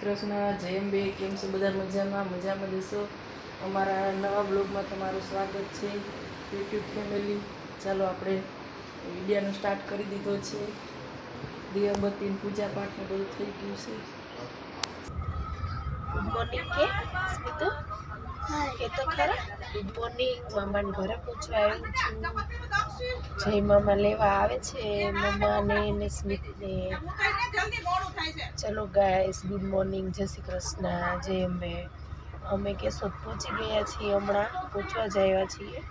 કૃષ્ણ જય અંબે કેમ છો બધા મજામાં? મજામાં જશો? અમારા નવા બ્લોગમાં તમારું સ્વાગત છે યુટ્યુબ ફેમિલી ચાલો આપણે વિડીયાનું સ્ટાર્ટ કરી દીધો છે. દિયાબત્તી પૂજા પાઠ ને બધું થઈ ગયું છે. ગુડ મોર્નિંગ કે? સ્મિતુ? એ તો ખરા. ગુડ મોર્નિંગ મામાને ઘરે પૂછવા આવ્યું છું. જય મામા લેવા આવે છે મમ્માને ને સ્મિતને. ચલો ગાઈસ ગુડ મોર્નિંગ જય શ્રી કૃષ્ણ. જય અમે અમે કેશોદ પહોંચી ગયા છીએ હમણાં. પૂછવા જ આવ્યા છીએ.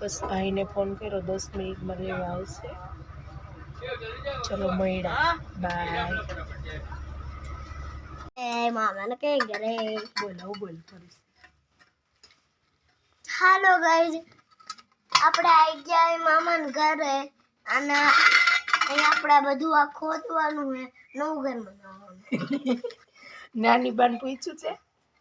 બસ ભાઈને ફોન કર્યો દસ મિનિટમાં લેવા આવશે. ચલો મળ્યા. બાય મામાને કઈ ઘરે બોલાવું બોલ કરીશ. હાલો ગાઈઝ આપણે આવી ગયા મામાના ઘરે અને અહીં આપણે બધું આ ખોદવાનું છે નવું ઘર બનાવવાનું. નાની બાન પૂછ્યું છે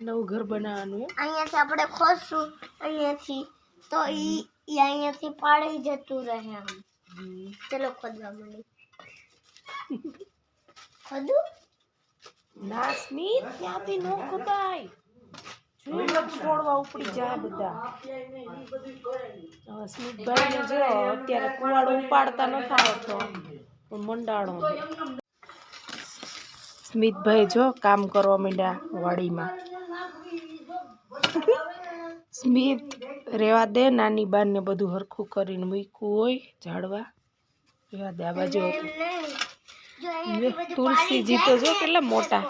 નવું ઘર બનાવવાનું અહીંયાથી આપણે ખોદશું અહીંયાથી. તો ઈ અહીંયાથી પાડી જતું રહે આમ. ચલો ખોદવા મળી ખોદું? ના સ્મિત ત્યાંથી નો કુદાય જોઈને છોડવા ઉપડી જા બધા. હવે સ્મિતભાઈ ને જો અત્યારે કુવાડો ઉપાડતા નથી. આવતો. પણ મંડાણો સ્મિતભાઈ જો કામ કરવા માંડ્યા વાડીમાં. સ્મિત રેવા દે નાની બાન ને બધું હરખું કરીને મૂક્યું હોય ઝાડવા. રેવા દે આ બાજુ તુલસીજી તો જો કેટલા મોટા.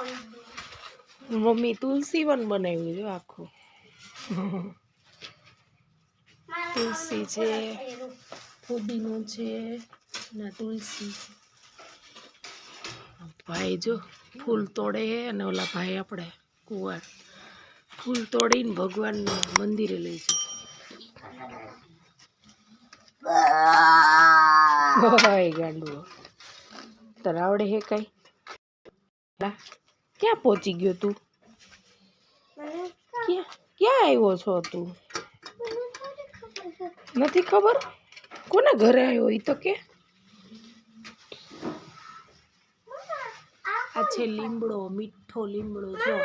મમ્મી તુલસી વન બનાવ્યું જો આખું. તુલસી છે ફુદીનો છે ના તુલસી. ભાઈ જો ફૂલ તોડે અને ઓલા ભાઈ આપણે કુંવાર. ફૂલ તોડીને ભગવાનને મંદિરે લઈ જાય. ગાંડુઓ. તને આવડે હે કઈ? ક્યાં પહોંચી ગયો તું? ક્યાં ક્યાં આવ્યો છો તું? નથી ખબર? કોના ઘરે આવ્યો એ તો કે? આ છે લીમડો મીઠો લીમડો જો.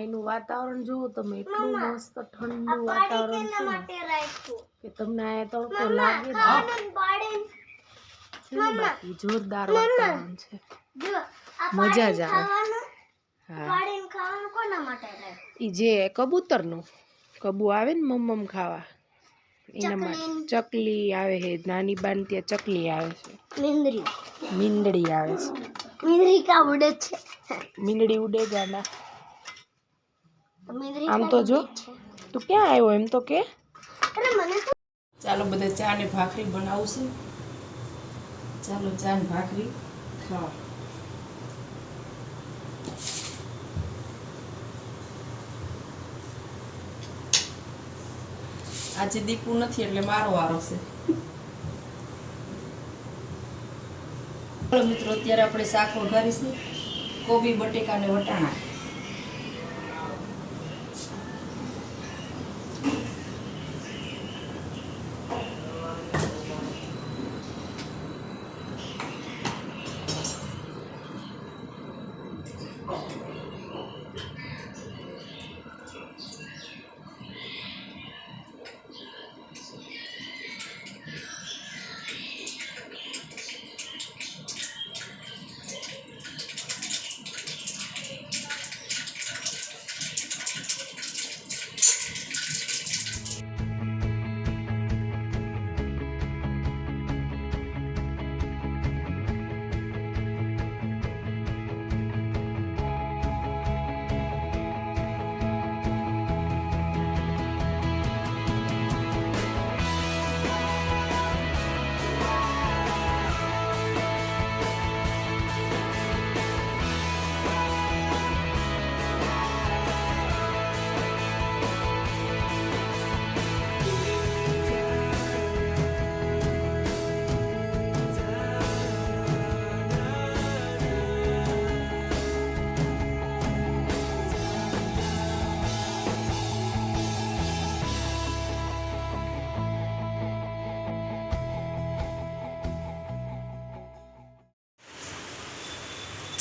એનું વાતાવરણ જુઓ તમે એટલું મસ્ત ઠંડુ વાતાવરણ છે કે તમને આ તડકો લાગે છે ને બાકી જોરદાર વાતાવરણ છે. જો મજા જ આવે. હા. પાડીને ખાવાનું કોના માટે રાખ્યું ઈ જે કબૂતરનું કબુ આવે ને મમ્મમ ખાવા. એના માટે ચકલી આવે છે નાની બાન ત્યાં ચકલી આવે છે. મીંદડી મીંદડી આવે છે. મીંદડી કા ઉડે છે? મીંદડી ઉડે ગાના આમ તો જો તું ક્યાં આવ્યો એમ તો કે? અરે મને તો ચાલો બધા ચા ને ભાખરી બનાવશું ચાલો ચા ભાખરી ખાવા આજે દીપુ નથી એટલે મારો વારો છે. મિત્રો, અત્યારે આપણે શાક વઘારીશું કોબી, બટેકા ને વટાણા.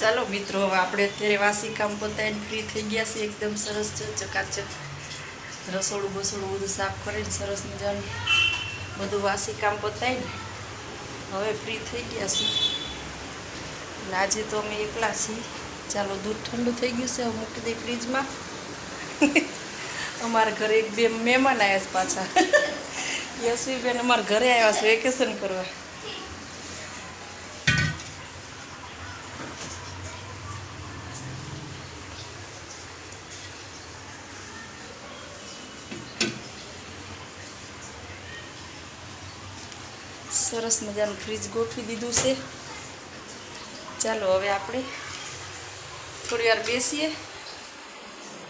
ચાલો મિત્રો, હવે આપણે અત્યારે વાસી કામ પતાવીને ફ્રી થઈ ગયા છીએ. એકદમ સરસ છે, ચકાચક. રસોડું બસોડું બધું સાફ કરીને સરસ મજાનું બધું વાસી કામ પતાવીને હવે ફ્રી થઈ ગયા છીએ. અને આજે તો અમે એકલા છીએ. ચાલો દૂધ ઠંડુ થઈ ગયું છે, હવે મૂકી દઈ ફ્રીજમાં અમારા ઘરે એક બે મહેમાન આવ્યા છે પાછા. યશવીબેન અમારા ઘરે આવ્યા છે વેકેશન કરવા. સરસ મજાનું ફ્રીજ ગોઠવી દીધું છે. ચાલો હવે આપણે થોડી વાર બેસીએ.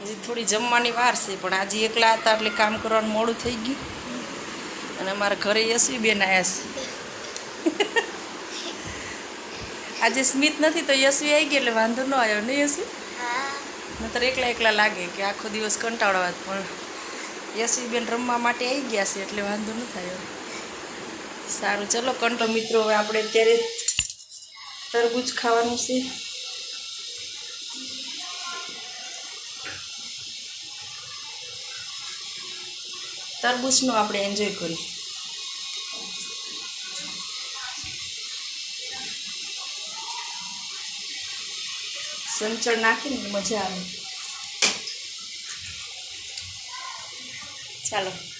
હજી થોડી જમવાની વાર છે પણ આજે એકલા હતા એટલે કામ કરવાનું મોડું થઈ ગયું. અને અમારા ઘરે યશવી બેન આવ્યા છે. આજે સ્મિત નથી તો યશવી આવી ગઈ એટલે વાંધો ન આવ્યો નહીં યશવી? નતર એકલા એકલા લાગે કે આખો દિવસ કંટાળવા પણ યશવી બેન રમવા માટે આવી ગયા છે એટલે વાંધો ન થાય. સારું. ચલો કંટો મિત્રો, હવે આપણે અત્યારે તરબૂચ ખાવાનું છે. તરબૂચનો આપણે એન્જોય કરીએ. સંચળ નાખીને મજા આવે. ચાલો.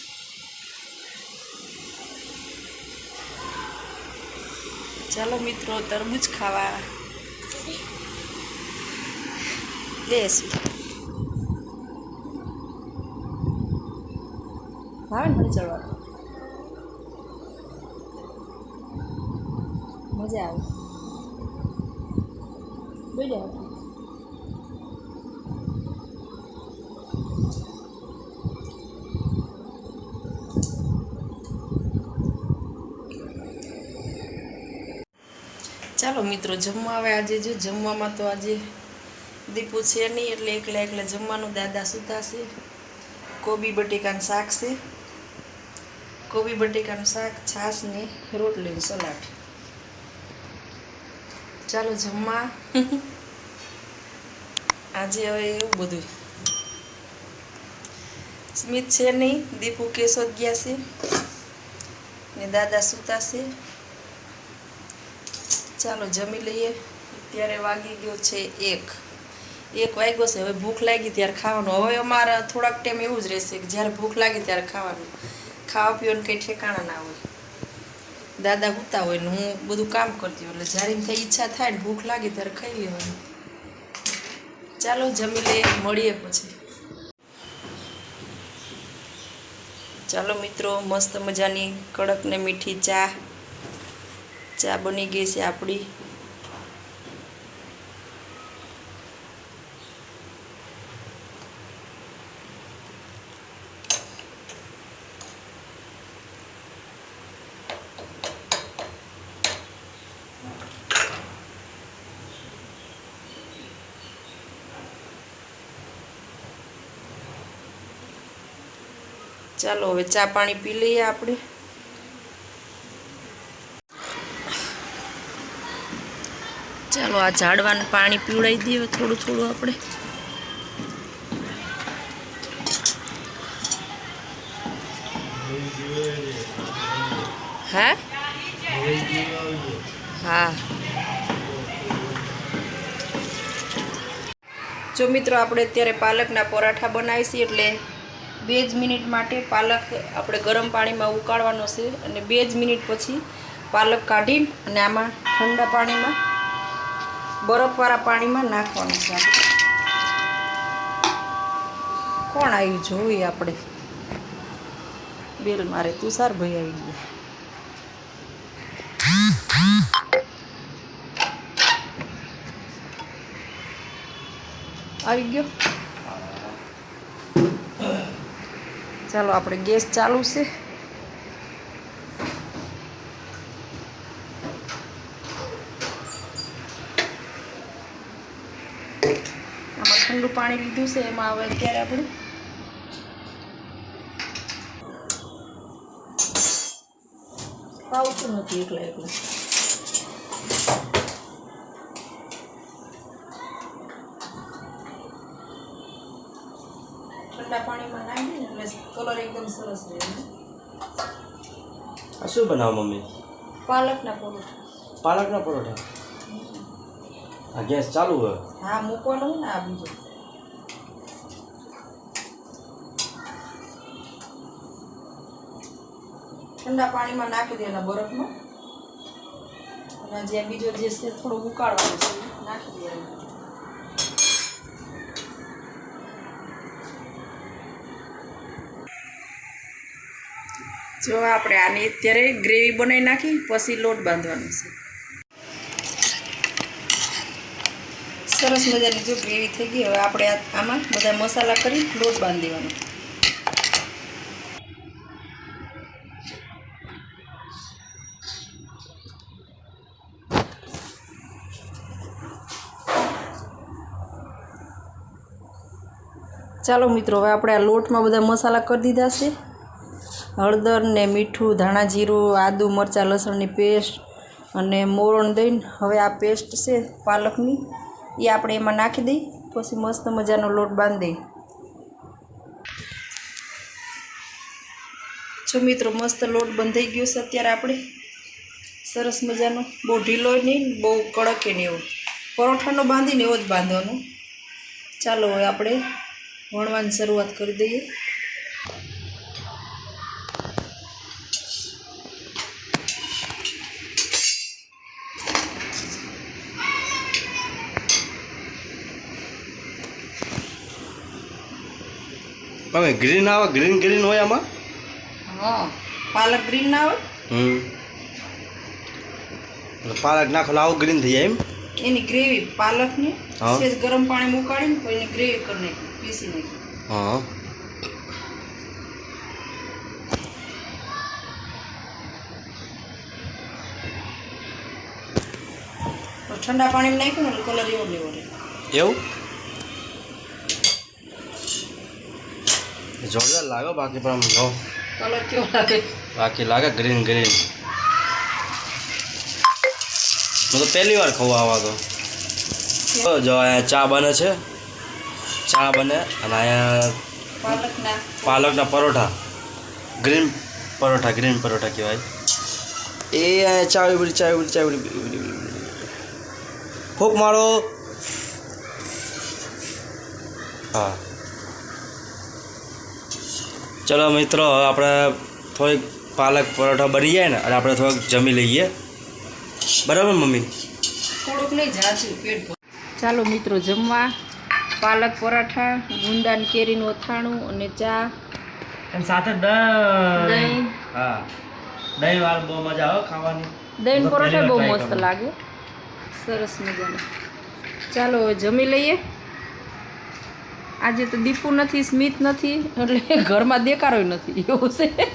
ચાલો મિત્રો તરબૂચ ખાવા. બેસી. ભાવે ને મને ચડવાનું મજા આવે. બેજા ચાલો મિત્રો, જમવા આવે આજે જો જમવામાં તો આજે દીપુ છે નહીં, એટલે એકલા એકલા જમવાનું દાદા સુતા છે. કોબી બટેકાનું શાક છે. કોબી બટેકાનું શાક, છાશ ને રોટલી સલાડ. ચાલો જમવા. આજે હવે એવું બધું. સ્મિત છે નહીં, દીપુ કેશોદ ગયા છે ને દાદા સુતા છે. ચાલો જમી લઈએ. અત્યારે વાગી ગયો છે એક. એક વાગ્યો છે. હવે ભૂખ લાગી ત્યારે ખાવાનું. હવે અમારે થોડાક ટાઈમ એવું જ રહેશે કે જ્યારે ભૂખ લાગે ત્યારે ખાવાનું. ખાવા પીવાનું કંઈ ઠેકાણા ના હોય. દાદા ઉતા હોય ને હું બધું કામ કરતી હોય. એટલે જ્યારે એમ કંઈ ઈચ્છા થાય ને ભૂખ લાગે ત્યારે ખાઈ લેવાનું ચાલો જમી લઈએ. મળીએ પછી. ચાલો મિત્રો, મસ્ત મજાની કડક ને મીઠી ચા. ચા બની ગઈ છે આપણી ચાલો હવે ચા પાણી પી લઈએ આપણે ચાલો આ ઝાડવાનું પાણી પીવડાવી દઈએ થોડું થોડું આપણે. હા? હા. જો મિત્રો આપણે અત્યારે પાલકના પરાઠા બનાવીશું એટલે બે જ મિનિટ માટે પાલક આપણે ગરમ પાણીમાં ઉકાળવાનો છે અને બે જ મિનિટ પછી પાલક કાઢી અને આમાં ઠંડા પાણીમાં બરફવાળા પાણીમાં નાખવાનું છે કોણ આવ્યું જોઈએ આપણે? બેલ મારે તુષાર ભાઈ આવી ગયા. આવી ગયો? ચાલો, આપણે ગેસ ચાલુ છે. ઠંડુ પાણી લીધું છે એમાં આવે અત્યારે આપણે પાવતું નથી એકલા એકલું. ઠંડા પાણીમાં નાખી એટલે કલર એકદમ સરસ રહે શું બનાવો મમ્મી? પાલકના પરોઠા. પાલકના પરોઠા? આ ગેસ ચાલુ હોય. હા મૂકવાનું ને આ બીજું. ઠંડા પાણીમાં નાખી દેવાના બરફમાં. અને જે બીજો જે છે થોડું ઉકાળવાનું છે, નાખી દેવાનું જો આપણે આની અત્યારે ગ્રેવી બનાવી નાખી, પછી લોટ બાંધવાનો છે. સરસ મજાની જો ગ્રેવી થઈ ગઈ, હવે આપણે આમાં બધા મસાલા કરી લોટ બાંધી દેવાનો. ચાલો મિત્રો, હવે આપણે આ લોટમાં બધા મસાલા કરી દીધા છે. હળદર ને મીઠું, ધાણા જીરું, આદુ, મરચાં, લસણની પેસ્ટ અને મોરણ દઈને હવે આ પેસ્ટ છે પાલકની. એ આપણે એમાં નાખી દઈ, પછી મસ્ત મજાનો લોટ બાંધી જો મિત્રો, મસ્ત લોટ બંધાઈ ગયો છે અત્યારે આપણે. સરસ મજાનો. બહુ ઢીલો નહીં, બહુ કડક નહીં એવો. પરોઠાનો બાંધીને એવો જ બાંધવાનો. ચાલો હવે આપણે વણવાની શરૂઆત કરી દઈએ. મમ્મી ગ્રીન આવે? ગ્રીન ગ્રીન હોય આમાં? હા પાલક ગ્રીન ના હોય હમ. પાલક નાખો આવું ગ્રીન થઈ જાય એમ? એની ગ્રેવી પાલકની ગરમ પાણી ઉકાળીને એની ગ્રેવી કરી નાખી પીસી નાખી. હા. ઠંડા પાણીમાં નાખ્યું ને કલર એવો લેવો એવું? જોરદાર લાગે બાકી પણ આમ કલર કેવો લાગે? બાકી લાગે ગ્રીન ગ્રીન હું તો પહેલી વાર ખવું આવા તો. તો જો ચા બને છે. ચા બને અને અહીંયા પાલકના. પરોઠા. ગ્રીન પરોઠા ગ્રીન પરોઠા કહેવાય. એ અહીંયા ચાવી ઉબડી ચા ઉબડી ચાવી ઉબડી ઉબડી, ઉબડી, ઉબડી. ફૂંક મારો. હા. ચલો મિત્રો હવે આપણે થોડીક પાલક પરોઠા બની જાય ને અને આપણે થોડોક જમી લઈએ. બરાબર મમ્મી? થોડુંક નહીં ઝાઝું પેટ ચાલો મિત્રો જમવા. પાલક પરાઠા ગુંદાન કેરીનું અથાણું અને ચા. એમ સાથે દહીં. હા. દહીં વાળ બહુ મજા આવે ખાવાની. દહીં પરોઠા બહુ મસ્ત લાગે. સરસ મજાનું. ચાલો હવે જમી લઈએ. આજે તો દીપુ નથી સ્મિત નથી એટલે ઘરમાં દેખાડો નથી. એવું છે.